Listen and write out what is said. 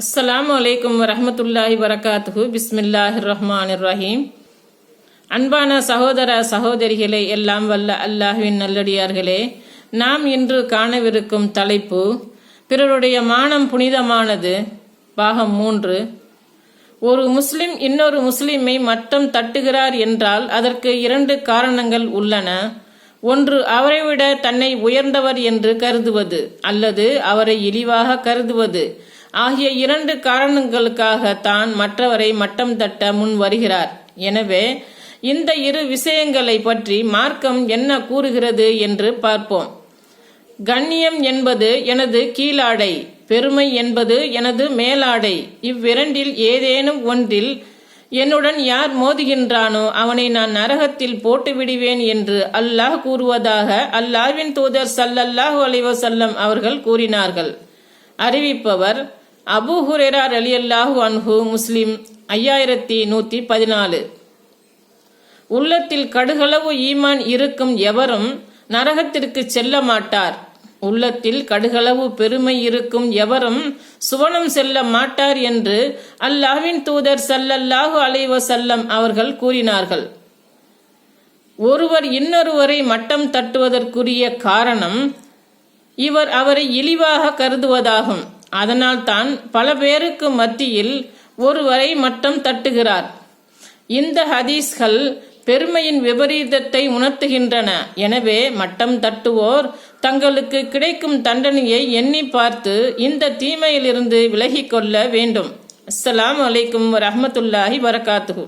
அஸ்ஸலாமு அலைக்கும் வரமத்துல்லாஹி வரகாத்துஹு பிஸ்மில்லாஹிர் ரஹ்மான் ரஹீம் அன்பான சகோதர சகோதரிகளே எல்லாம் வல்ல அல்லாஹ்வின் நல்லடியார்களே நாம் இன்று காணவிருக்கும் தலைப்பு பிறருடைய மானம் புனிதமானது பாகம் மூன்று. ஒரு முஸ்லிம் இன்னொரு முஸ்லிமை மட்டம் தட்டுகிறார் என்றால் அதற்கு இரண்டு காரணங்கள் உள்ளன. ஒன்று அவரை விட தன்னை உயர்ந்தவர் என்று கருதுவது அல்லது அவரை இழிவாக கருதுவது. ஆகிய இரண்டு காரணங்களுக்காக தான் மற்றவரை மட்டம் தட்ட முன் வருகிறார். எனவே இந்த இரு விஷயங்களை பற்றி மார்க்கம் என்ன கூறுகிறது என்று பார்ப்போம். கண்ணியம் என்பது எனது கீழாடை பெருமை என்பது எனது மேலாடை. இவ்விரண்டில் ஏதேனும் ஒன்றில் என்னுடன் யார் மோதுகின்றானோ அவனை நான் நரகத்தில் போட்டு விடுவேன் என்று அல்லாஹ் கூறுவதாக அல்லாஹ்வின் தூதர் சல்லல்லாஹு அலைவசல்லம் அவர்கள் கூறினார்கள். அறிவிப்பவர் அபு ஹுரேரா அலியல்லாஹு அன்ஹு முஸ்லிம் ஐயாயிரத்தி நூற்றி பதினாலு. உள்ளத்தில் கடுகளவு ஈமான் இருக்கும் எவரும் நரகத்திற்கு செல்ல மாட்டார். உள்ளத்தில் கடுகளவு பெருமை இருக்கும் எவரும் சுவனம் செல்ல மாட்டார் என்று அல்லாஹ்வின் தூதர் சல்லல்லாஹு அலைவசல்லம் அவர்கள் கூறினார்கள். ஒருவர் இன்னொருவரை மட்டம் தட்டுவதற்குரிய காரணம் இவர் அவரை இழிவாக கருதுவதாகும். அதனால் தான் பல பேருக்கு மத்தியில் ஒருவரை மட்டம் தட்டுகிறார். இந்த ஹதீஸ்கள் பெருமையின் விபரீதத்தை உணர்த்துகின்றன. எனவே மட்டம் தட்டுவோர் தங்களுக்கு கிடைக்கும் தண்டனையை எண்ணி பார்த்து இந்த தீமையிலிருந்து விலகிக் கொள்ள வேண்டும். அஸ்ஸலாமு அலைக்கும் வரஹ்மத்துல்லாஹி வரகாத்துகு